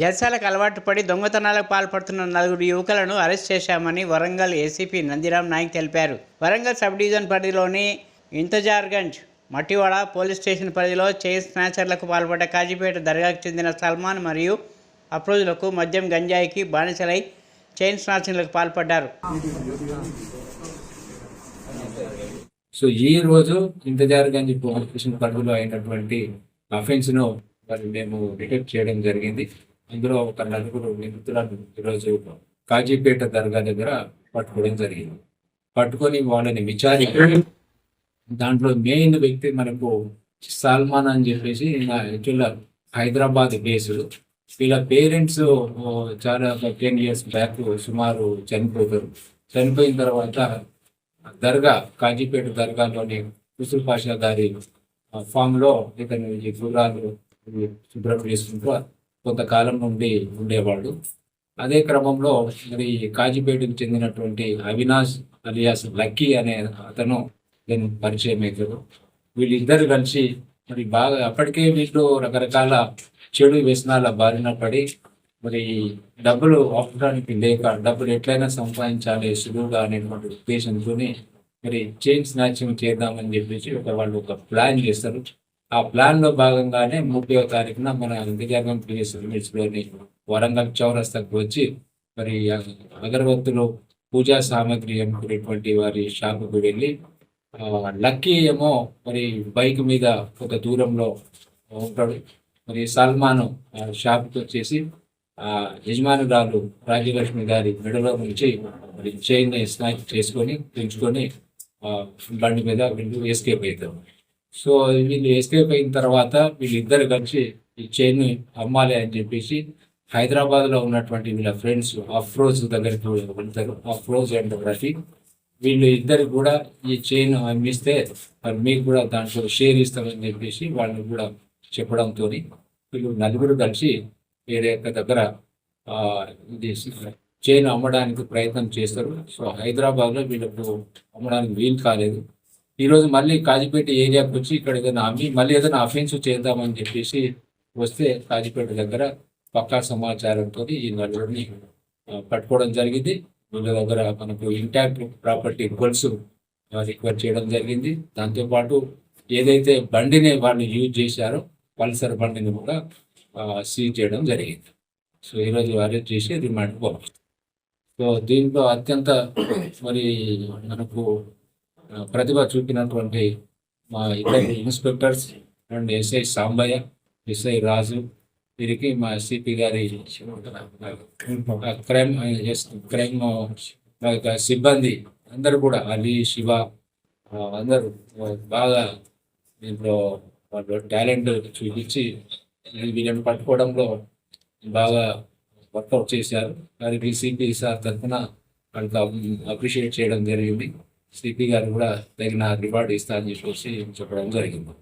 జల్సాలకు అలవాటు పడి దొంగతనాలకు పాల్పడుతున్న నలుగురు యువకులను అరెస్ట్ చేశామని వరంగల్ ఏసీపీ నందిరామ్ నాయక్ తెలిపారు. వరంగల్ సబ్ డివిజన్ పరిధిలోని ఇంతజార్గంజ్ మట్టివాడ పోలీస్ స్టేషన్ పరిధిలో చైన్ స్నాచర్లకు పాల్పడ్డ కాజీపేట దర్గాకు చెందిన సల్మాన్ మరియు అప్రోజులకు మద్యం గంజాయికి బానిసలై చైన్ స్నాచింగ్లకు పాల్పడ్డారు. సో ఈ రోజు ఇంతజార్గంజ్ పోలీస్ స్టేషన్ పరిధిలో అయినటువంటి అఫెన్స్ను మరి మేము డిటెక్ట్ చేయడం జరిగింది. అందులో ఒక నలుగురు నిందితులను ఈరోజు కాజీపేట దర్గా దగ్గర పట్టుకోవడం జరిగింది. పట్టుకొని వాళ్ళని విచారించి దాంట్లో మెయిన్ వ్యక్తి మనకు సల్మాన్ అని చెప్పేసి యాక్చువల్గా హైదరాబాద్ బేస్డ్. వీళ్ళ పేరెంట్స్ చాలా టెన్ ఇయర్స్ బ్యాక్ సుమారు చనిపోతారు. చనిపోయిన తర్వాత దర్గా కాజీపేట దర్గాలోని కుసుల్ పాషా గారి ఫామ్లో ఫామ్లో ఇతను ఈ గురాలు శుభ్రం చేసుకుంటూ కొంతకాలం నుండి ఉండేవాడు. అదే క్రమంలో మరి కాజీపేటకు చెందినటువంటి అవినాష్ అలియాస్ లక్కీ అనే అతను నేను పరిచయం అవుతాడు వీళ్ళిద్దరు కలిసి మరి బాగా అప్పటికే వీళ్ళు రకరకాల చెడు వ్యసనాల బారిన పడి మరి డబ్బులు అవసరానికి లేక డబ్బులు ఎట్లయినా సంపాదించాలి సులువుగా అనేటువంటి ఉద్దేశంతో మరి చైన్ స్నాచింగ్ చేద్దామని చెప్పేసి ఒక వాళ్ళు ఒక ప్లాన్ చేస్తారు. ఆ ప్లాన్లో భాగంగానే ముప్పై తారీఖున మన ఇంతజాగం పిఎస్ లిమిట్స్లోని వరంగల్ చౌరస్తాకు వచ్చి మరి అగరవత్తులు పూజా సామాగ్రి అమ్ముకునేటువంటి వారి షాపుకు వెళ్ళి లక్కీ ఏమో మరి బైక్ మీద ఒక దూరంలో ఉంటాడు. మరి సల్మాన్ ఆ షాప్కి వచ్చేసి ఆ యజమానురాలు రాజ్యలక్ష్మి గారి మెడలో నుంచి మరి చైన్ స్నాక్ చేసుకొని పెంచుకొని బండి మీద వెళ్ళి ఎస్కేప్ అవుతారు సో వీళ్ళు ఎస్కేప్ అయిన తర్వాత వీళ్ళిద్దరు కలిసి ఈ చైన్ అమ్మాలి అని చెప్పేసి హైదరాబాద్లో ఉన్నటువంటి వీళ్ళ ఫ్రెండ్స్ అఫ్రోజ్ దగ్గరికి వెళ్తారు. అఫ్రోజ్ అండ్ రఫీ. వీళ్ళు ఇద్దరు కూడా ఈ చైన్ అమ్మిస్తే మరి మీకు కూడా దాంట్లో షేర్ ఇస్తామని చెప్పేసి వాళ్ళని కూడా చెప్పడంతో వీళ్ళు నలుగురు కలిసి వేరే ఒక దగ్గర ఇది చైన్ అమ్మడానికి ప్రయత్నం చేస్తారు. సో హైదరాబాద్లో వీళ్ళకు అమ్మడానికి వీలు కాలేదు. ఈ రోజు మళ్ళీ కాజీపేట ఏరియాకి వచ్చి ఇక్కడ ఏదైనా అమ్మి మళ్ళీ ఏదైనా అఫెన్స్ చేద్దామని చెప్పేసి వస్తే కాజీపేట దగ్గర పక్కా సమాచారంతో ఈ నలుగురిని పట్టుకోవడం జరిగింది. వీళ్ళ దగ్గర మనకు ఇంటాక్ట్ ప్రాపర్టీ గొలుసు రిక్వైర్ చేయడం జరిగింది. దాంతోపాటు ఏదైతే బండిని వాళ్ళు యూజ్ చేశారో పల్సర్ బండిని కూడా సీజ్ చేయడం జరిగింది. సో ఈరోజు అరెస్ట్ చేసి రిమాండ్ పంపిస్తాం. సో దీంట్లో అత్యంత మరి మనకు ప్రతిభ చూపినటువంటి మా ఇద్దరు inspectors and SI Sambaiah SI Raju వీరికి మా సిపి గారి క్రైమ్ ఎస్ క్రైమ్ యొక్క సిబ్బంది అందరూ కూడా అలీ శివ అందరూ బాగా దీంట్లో వాళ్ళు టాలెంట్ చూపించి వీళ్ళని పట్టుకోవడంలో బాగా వర్కౌట్ చేశారు. వారికి సిపి సార్ తరఫున వాళ్ళకి అప్రిషియేట్ చేయడం జరిగింది. సిపి గారు కూడా తగిన రివార్డు ఇస్తా అని చెప్పేసి చెప్పడం జరిగింది.